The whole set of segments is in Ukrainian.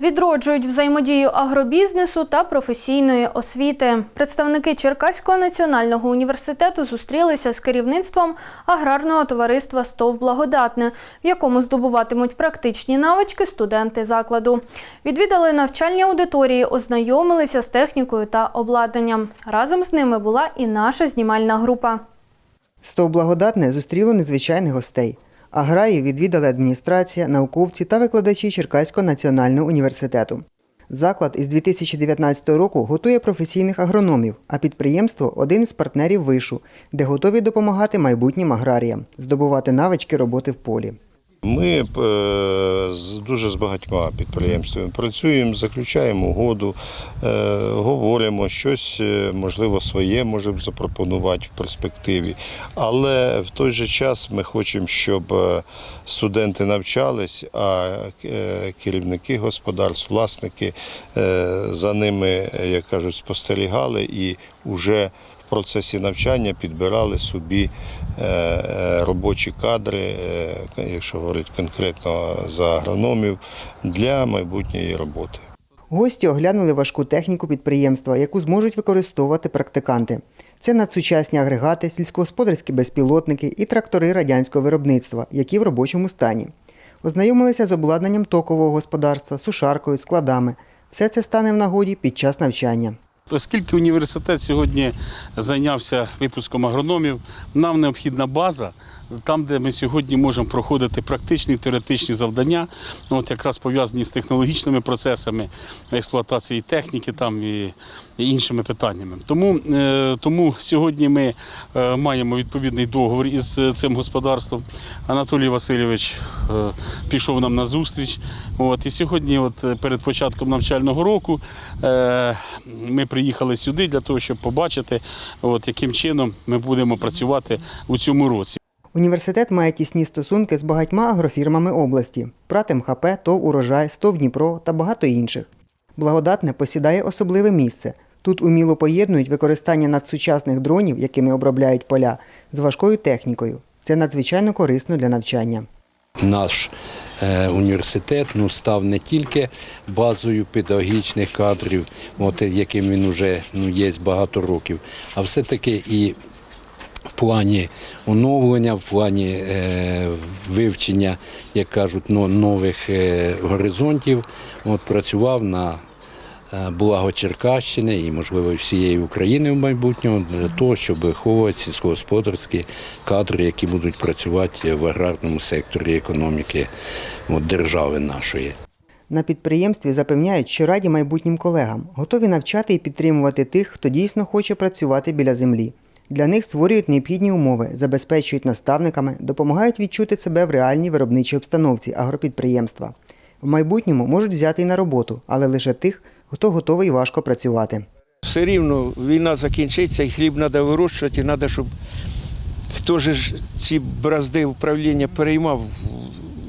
Відроджують взаємодію агробізнесу та професійної освіти. Представники Черкаського національного університету зустрілися з керівництвом аграрного товариства «Стов Благодатне», в якому здобуватимуть практичні навички студенти закладу. Відвідали навчальні аудиторії, ознайомилися з технікою та обладнанням. Разом з ними була і наша знімальна група. Стов благодатне зустріло незвичайних гостей. Аграї відвідали адміністрація, науковці та викладачі Черкаського національного університету. Заклад із 2019 року готує професійних агрономів, а підприємство один із партнерів вишу, де готові допомагати майбутнім аграріям, здобувати навички роботи в полі. Ми е, дуже з багатьма підприємствами працюємо, заключаємо угоду, е, говоримо щось, е, можливо, своє можемо запропонувати в перспективі. Але в той же час ми хочемо, щоб студенти навчались, а керівники господарств, власники за ними, як кажуть, спостерігали і вже процесі навчання підбирали собі е, е, робочі кадри, е, якщо говорити конкретно за агрономів, для майбутньої роботи. Гості оглянули важку техніку підприємства, яку зможуть використовувати практиканти. Це надсучасні агрегати, сільськогосподарські безпілотники і трактори радянського виробництва, які в робочому стані. Ознайомилися з обладнанням токового господарства, сушаркою, складами. Все це стане в нагоді під час навчання. Оскільки університет сьогодні зайнявся випуском агрономів, нам необхідна база, там, де ми сьогодні можемо проходити практичні теоретичні завдання, от якраз пов'язані з технологічними процесами експлуатації техніки там і, іншими питаннями. Тому, е, тому сьогодні ми е, маємо відповідний договор із е, цим господарством. Анатолій Васильович пішов нам на зустріч. От, і сьогодні, от, перед початком навчального року, ми приїхали сюди для того, щоб побачити, от, яким чином ми будемо працювати у цьому році. Університет має тісні стосунки з багатьма агрофірмами області: Прат МХП, ТОВ Урожай, СТОВ Дніпро та багато інших. Благодатне посідає особливе місце. Тут уміло поєднують використання надсучасних дронів, якими обробляють поля, з важкою технікою. Це надзвичайно корисно для навчання. Наш е, університет ну, став не тільки базою педагогічних кадрів, от, яким він вже ну, є багато років, а все-таки і в плані оновлення, в плані е, вивчення, як кажуть, но- нових е, горизонтів, от, працював на е, благо Черкащини і, можливо, всієї України в майбутньому для того, щоб виховувати сільськогосподарські кадри, які будуть працювати в аграрному секторі економіки от, держави нашої. На підприємстві запевняють, що раді майбутнім колегам, готові навчати і підтримувати тих, хто дійсно хоче працювати біля землі. Для них створюють необхідні умови, забезпечують наставниками, допомагають відчути себе в реальній виробничій обстановці агропідприємства. В майбутньому можуть взяти і на роботу, але лише тих, хто готовий важко працювати. Все рівно війна закінчиться і хліб треба вирощувати, і треба, щоб хто ж ці бразди управління переймав,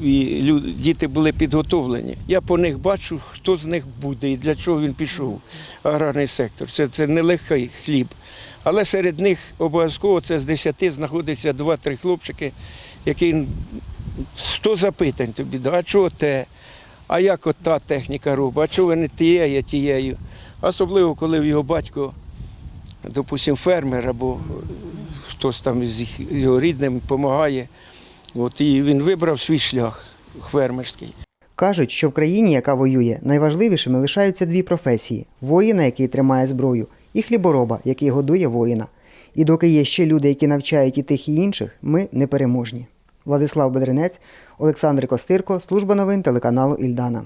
і діти були підготовлені. Я по них бачу, хто з них буде і для чого він пішов. Аграрний сектор. Це, це нелегкий хліб. Але серед них обов'язково це з 10 знаходиться 2-3 хлопчики, які 100 запитань тобі, а чого те? А як от та техніка робить, а чого ви не тією, тією? Особливо, коли в його батько, допустимо, фермер або хтось там із його рідним допомагає. От, і він вибрав свій шлях фермерський. Кажуть, що в країні, яка воює, найважливішими лишаються дві професії: воїна, який тримає зброю, і хлібороба, який годує воїна. І доки є ще люди, які навчають і тих, і інших, ми непереможні. Владислав Бедренець, Олександр Костирко, служба новин телеканалу Ільдана.